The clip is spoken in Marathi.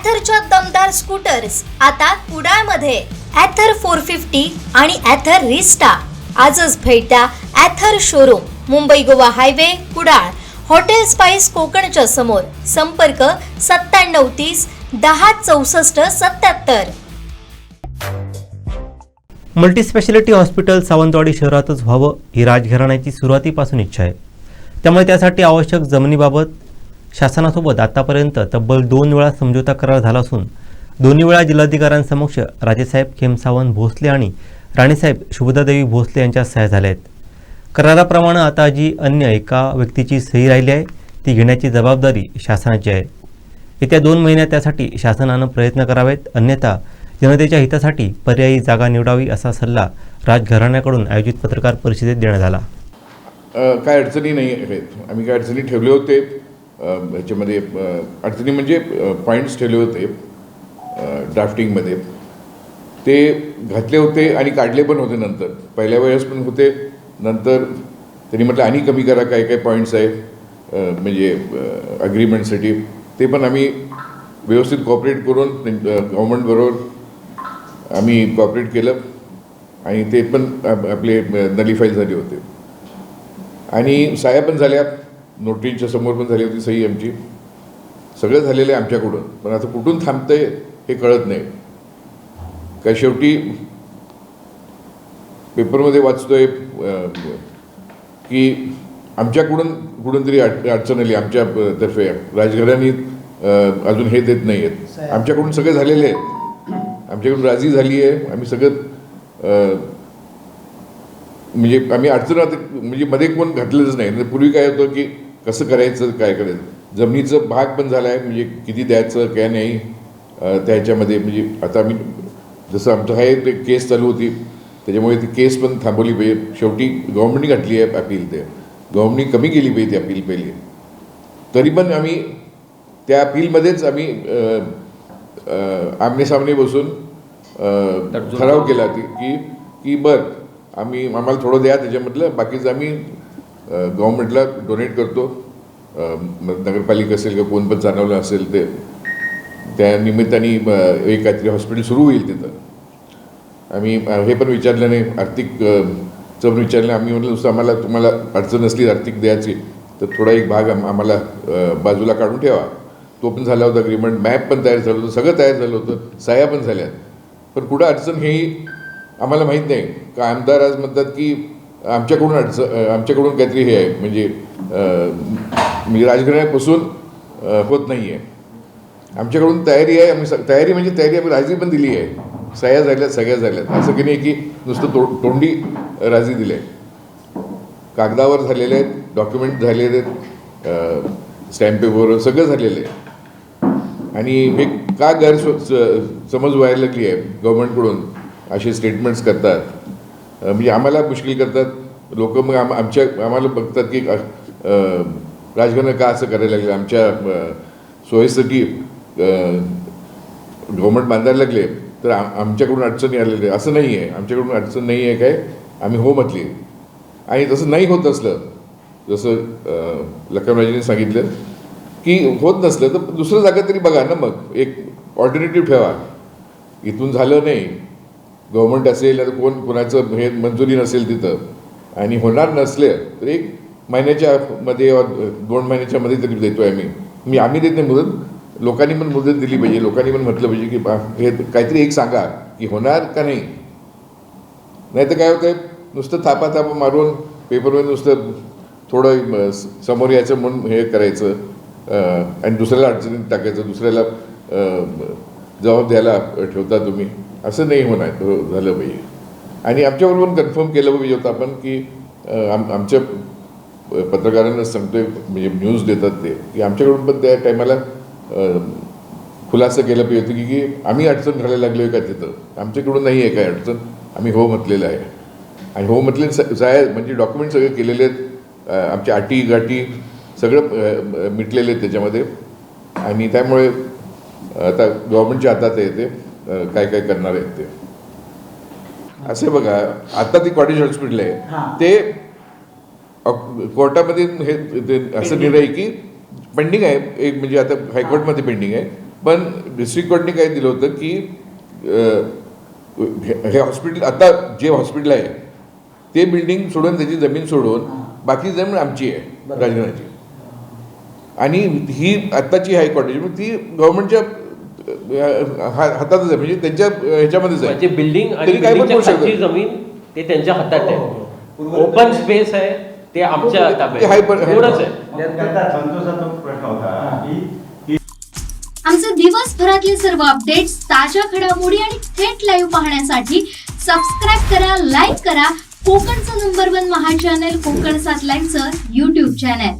ॲथरच्या दमदार स्कूटर्स आता कुडाळमध्ये. ॲथर फोर फिफ्टी आणि ॲथर रिस्टा आजच भेट द्या Ather showroom Mumbai Goa highway Kudal. Hotel spice कोकणच्या समोर. संपर्क सत्त्याण्णव तीस दहा चौसष्ट सत्याहत्तर मल्टीस्पेशालिटी हॉस्पिटल सावंतवाडी शहरातच व्हावं ही राजघराण्याची सुरुवातीपासून इच्छा आहे. त्यामुळे त्यासाठी आवश्यक जमिनीबाबत शासनासोबत आतापर्यंत तब्बल दोन वेळा समझोता करार झाला असून दोन्ही वेळा जिल्हाधिकाऱ्यांसमक्ष राजेसाहेब खेमसावंत भोसले आणि राणीसाहेब शुभदादेवी भोसले यांच्या सह्या झाल्या आहेत. कराराप्रमाणे आता जी अन्य एका व्यक्तीची सही राहिली आहे ती घेण्याची जबाबदारी शासनाची आहे. येत्या दोन महिन्यात त्यासाठी शासनानं प्रयत्न करावेत अन्यथा जनतेच्या हितासाठी पर्यायी जागा निवडावी असा सल्ला राजघराण्याकडून आयोजित पत्रकार परिषदेत देण्यात आला. काय अडचणी नाही आहेत. आम्ही काय अडचणी ठेवले होते. ह्याच्यामध्ये अडचणी म्हणजे पॉईंट्स ठेवले होते ड्राफ्टिंगमध्ये ते घातले होते आणि काढले पण होते नंतर. पहिल्या वेळेस पण होते नंतर त्यांनी म्हटलं आणि कमी करा काय काय पॉईंट्स आहेत. म्हणजे अग्रीमेंटसाठी ते पण आम्ही व्यवस्थित कॉपरेट करून गव्हर्मेंटबरोबर आम्ही कॉपरेट केलं. आणि ते पण आपले नलिफाय झाले होते. आणि साया पण झाल्या. नोटरीच्या समोर पण झाली होती सही आमची. सगळं झालेलं आहे आमच्याकडून. पण आता कुठून थांबतंय हे कळत नाही. काय शेवटी पेपरमध्ये वाचतोय की आमच्याकडून कुठून तरी अड अडचण आली आमच्या अं, तर्फे. राजघराणी अजून हे देत नाही आहेत. आमच्याकडून सगळे झालेले आहेत. आमच्याकडून राजी झाली आहे. आम्ही सगळं म्हणजे आम्ही अडचण म्हणजे मध्ये कोण घातलेलंच नाही. पूर्वी काय होतं की कसं करायचं काय करायचं? जमिनीचं भाग पण झाला आहे म्हणजे किती द्यायचं काय नाही त्याच्यामध्ये म्हणजे आता आम्ही जसं आमचं आहे ते केस चालू होती. त्याच्यामुळे ती केस पण थांबवली पाहिजे. शेवटी गव्हर्नमेंटने घातली आहे अपील ते. गव्हर्नमेंटने कमी केली पाहिजे ती अपील पहिली. तरी पण आम्ही त्या अपीलमध्येच आम्ही आमनेसामने बसून ठराव केला की की बरं आम्ही आम्हाला थोडं द्या त्याच्यामधलं बाकीचं आम्ही गव्हर्मेंटला डोनेट करतो. नगरपालिका असेल किंवा कोण पण जाणवलं असेल ते त्या निमित्ताने एक काहीतरी हॉस्पिटल सुरू होईल तिथं. आम्ही हे पण विचारलं नाही. आर्थिक चं पण विचारलं. आम्ही म्हटलं नुसतं आम्हाला तुम्हाला अडचण असली आर्थिक द्यायची तर थोडा एक भाग आम- आम्हाला बाजूला काढून ठेवा. तो पण झाला होता अग्रीमेंट मॅप पण तयार झालं होतं. सगळं तयार झालं होतं. साया पण झाल्या पण कुठं अडचण हेही आम्हाला माहीत नाही. का आमदार आज म्हणतात की आमच्याकडून अडचण आमच्याकडून काहीतरी हे आहे म्हणजे म्हणजे राजघराण्यापासून होत नाही आहे आमच्याकडून तयारी आहे आम्ही स- तयारी म्हणजे तयारी आम्ही राजी पण दिली आहे. सह्या झाल्यात सगळ्या झाल्यात. असं की नाही की नुसतं तो तोंडी राजी दिले. आहे कागदावर झालेले आहेत डॉक्युमेंट झालेले आहेत स्टॅम्प पेपरवर सगळं झालेलं आहे. आणि हे का गैर समज व्हायला लागली आहे गव्हर्मेंटकडून असे स्टेटमेंट्स करतात. म्हणजे आम्हाला मुश्किल करतात. लोक मग आम आमच्या आम्हाला बघतात की अं, राजघराणं का असं करायला लागलं? आमच्या सोयीसाठी गव्हर्मेंट बांधायला लागले तर आम आमच्याकडून अडचणी आलेली आहे. असं नाही आहे. आमच्याकडून अडचण नाही आहे काय? आम्ही हो म्हटली. आणि तसं नाही होत असलं जसं अं, सांगितलं की होत नसलं तर दुसरं जागा तरी बघा ना मग. एक ऑल्टरनेटिव्ह ठेवा. इथून झालं नाही. गव्हर्मेंट असेल आता कोण कोणाचं हे मंजुरी नसेल तिथं आणि होणार नसले तर एक महिन्याच्या मध्ये दोन महिन्याच्या मध्ये तरी देतो आहे आम्ही. मी आम्ही देत नाही मुदत लोकांनी पण मुदत दिली पाहिजे लोकांनी पण म्हटलं पाहिजे की बा हे काहीतरी एक सांगा की होणार का नाही? नाही तर काय होतं नुसतं थापा थापा मारून पेपरमध्ये नुसतं थोडं समोर यायचं म्हणून हे करायचं आणि दुसऱ्याला अडचणीत टाकायचं दुसऱ्याला जबाब द्यायला ठेवता तुम्ही. असं नाही होणार हो- झालं पाहिजे आणि आमच्याबरोबर कन्फर्म केलं पाहिजे होतं आपण की आम आमच्या पत्रकारांना सांगतोय म्हणजे न्यूज देतात ते की आमच्याकडून पण त्या टायमाला खुलासा केलं पाहिजे होतं की की आम्ही अडचण घालायला लागलो आहे का तिथं? आमच्याकडून नाही आहे काय अडचण? आम्ही हो म्हटलेलं आहे. आणि हो म्हटले जाय म्हणजे डॉक्युमेंट सगळे केलेले आहेत आमच्या अटी गाठी सगळं मिटलेले आहेत त्याच्यामध्ये. आणि त्यामुळे आता गव्हर्मेंटच्या हातात आहे ते. काय काय करणार आहेत ते. असे बघा आता ती कॉटेज हॉस्पिटल आहे. ते कोर्टामध्ये हे असं निर्णय आहे की पेंडिंग आहे. एक म्हणजे आता हायकोर्टमध्ये पेंडिंग आहे. पण डिस्ट्रिक्ट कोर्टने काय दिलं होतं की हे हॉस्पिटल आता जे हॉस्पिटल आहे ते बिल्डिंग सोडून त्याची जमीन सोडून बाकी जमीन आमची आहे राजघराची आणि ही आत्ताची हायकोर्टाची मग ती गव्हर्नमेंटच्या हातातच आहे म्हणजे त्यांच्या अ, ह्याच्यामध्येच म्हणजे आहे बिल्डिंग आणि तरी काय पण बिल्डिंगच्या करू खालची शकतो. जमीन ते त्यांच्या हातात आहे. ओपन स्पेस आहे ते आमच्या ते ताब्यात हाय- आहे. एवढंच आहे. त्याचा संतोषाचा प्रश्न होता की आमचे दिवसभरातले सर्व अपडेट्स ताज्या घडामोडी आणि थेट लाईव्ह पाहण्यासाठी सबस्क्राईब करा लाईक करा. कोकणचं नंबर वन महा चॅनल कोकण सात लाईनचं युट्यूब चॅनल